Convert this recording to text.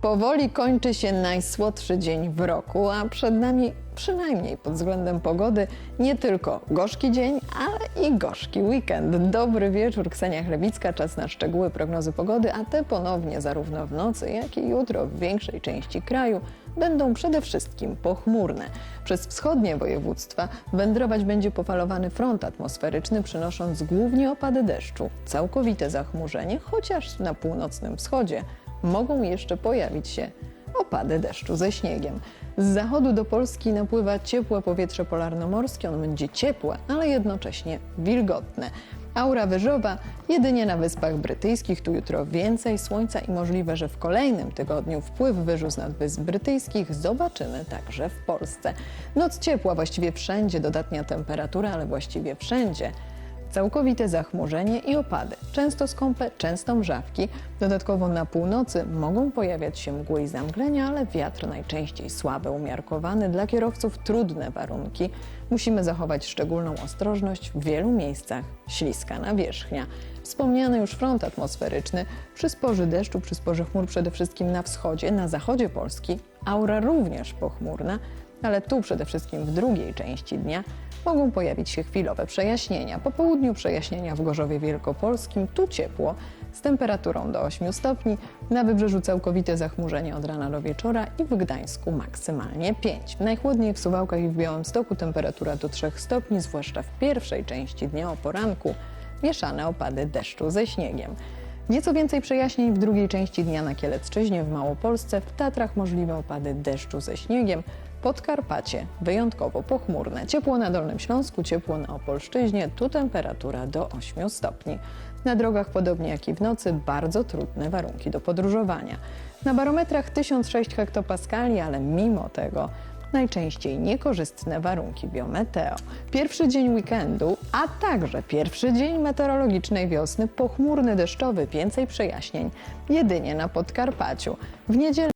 Powoli kończy się najsłodszy dzień w roku, a przed nami, przynajmniej pod względem pogody, nie tylko gorzki dzień, ale i gorzki weekend. Dobry wieczór, Ksenia Chlebicka, czas na szczegóły prognozy pogody, a te ponownie zarówno w nocy, jak i jutro w większej części kraju będą przede wszystkim pochmurne. Przez wschodnie województwa wędrować będzie pofalowany front atmosferyczny, przynosząc głównie opady deszczu, całkowite zachmurzenie, chociaż na północnym wschodzie mogą jeszcze pojawić się opady deszczu ze śniegiem. Z zachodu do Polski napływa ciepłe powietrze polarnomorskie. Ono będzie ciepłe, ale jednocześnie wilgotne. Aura wyżowa jedynie na Wyspach Brytyjskich. Tu jutro więcej słońca i możliwe, że w kolejnym tygodniu wpływ wyżu z Wysp Brytyjskich zobaczymy także w Polsce. Noc ciepła właściwie wszędzie, dodatnia temperatura, ale właściwie wszędzie. Całkowite zachmurzenie i opady, często skąpe, często mrzawki. Dodatkowo na północy mogą pojawiać się mgły i zamglenia, ale wiatr najczęściej słaby, umiarkowany. Dla kierowców trudne warunki. Musimy zachować szczególną ostrożność w wielu miejscach. Śliska nawierzchnia. Wspomniany już front atmosferyczny przy sporze deszczu, przy sporze chmur przede wszystkim na wschodzie, na zachodzie Polski. Aura również pochmurna, ale tu przede wszystkim w drugiej części dnia mogą pojawić się chwilowe przejaśnienia. Po południu przejaśnienia w Gorzowie Wielkopolskim, tu ciepło, z temperaturą do 8 stopni, na wybrzeżu całkowite zachmurzenie od rana do wieczora i w Gdańsku maksymalnie 5. Najchłodniej w Suwałkach i w Białymstoku temperatura do 3 stopni, zwłaszcza w pierwszej części dnia o poranku, mieszane opady deszczu ze śniegiem. Nieco więcej przejaśnień w drugiej części dnia na Kielecczyźnie, w Małopolsce, w Tatrach możliwe opady deszczu ze śniegiem, Podkarpacie wyjątkowo pochmurne. Ciepło na Dolnym Śląsku, ciepło na Opolszczyźnie, tu temperatura do 8 stopni. Na drogach, podobnie jak i w nocy, bardzo trudne warunki do podróżowania. Na barometrach 1006 hektopaskali, ale mimo tego najczęściej niekorzystne warunki biometeo. Pierwszy dzień weekendu, a także pierwszy dzień meteorologicznej wiosny, pochmurny, deszczowy, więcej przejaśnień, jedynie na Podkarpaciu. W niedzielę